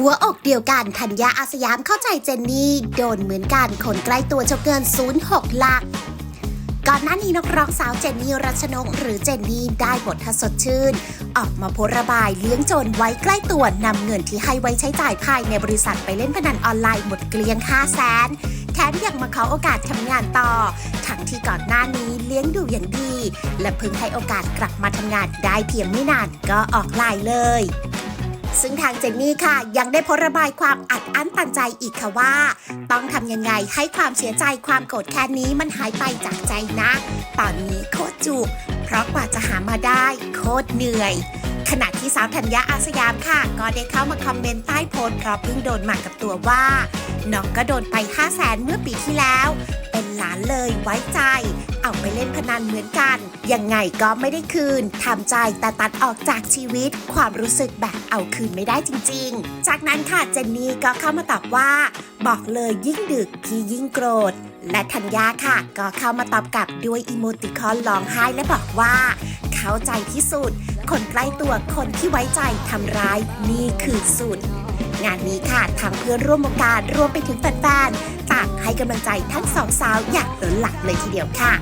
หัวอกเดียวกันธัญญาอาสยามเข้าใจเจนนี่โดนเหมือนกันคนใกล้ตัวจ้าเกิน 06 หลัก ก่อนหน้านี้นักร้องสาวเจนนี่รัชนกหรือเจนนี่ได้บททสดชื่น ออกมาโพระบายเลี้ยงจรไว้ใกล้ตัวนำเงินที่ให้ไว้ใช้จ่ายภายในบริษัทไปเล่นพนันออนไลน์หมดเกลี้ยง5แสนแถมยังมาขอโอกาสทำงานต่อ ทั้งที่ก่อนหน้านี้เลี้ยงดูอย่างดี และเพิ่งให้โอกาสกลับมาทำงานได้เพียงไม่นานก็ออกไลน์เลย ซึ่งทางเจนนี่ค่ะ ยังได้โพระบายความอัดอั้นตันใจอีกค่ะว่า ต้องทำยังไงให้ความเสียใจความโกรธแค้นนี้มันหายไปจากใจนะ ตอนนี้โคตรจุกเพราะกว่าจะหามาได้โคตรเหนื่อยขณะที่สาวธัญญาอาสยามค่ะ ก็ได้เข้ามาคอมเมนต์ใต้โพสต์เพราะเพิ่งโดนหมากกับตัวว่าน้องก็โดนไป 5 0 0แสนเมื่อปีที่แล้ว เป็นหลานเลยไว้ใจ เล่นพนันเหมือนกัน ยังไงก็ไม่ได้คืนทำใจแต่ตัดออกจากชีวิต ความรู้สึกแบบเอาคืนไม่ได้จริง ๆ จากนั้นค่ะเจนนี่ก็เข้ามาตอบว่า บอกเลยยิ่งดึกพี่ยิ่งโกรธและธัญญาค่ะ ก็เข้ามาตอบกลับด้วยอีโมติคอนร้องไห้และบอกว่า เข้าใจที่สุด คนใกล้ตัวคนที่ไว้ใจทำร้ายนี่คือสุด งานนี้ค่ะทางเพื่อนร่วมวงการรวมไปถึงแฟนๆต่างให้กำลังใจทั้งสองสาวอย่างล้นหลามเลยทีเดียวค่ะ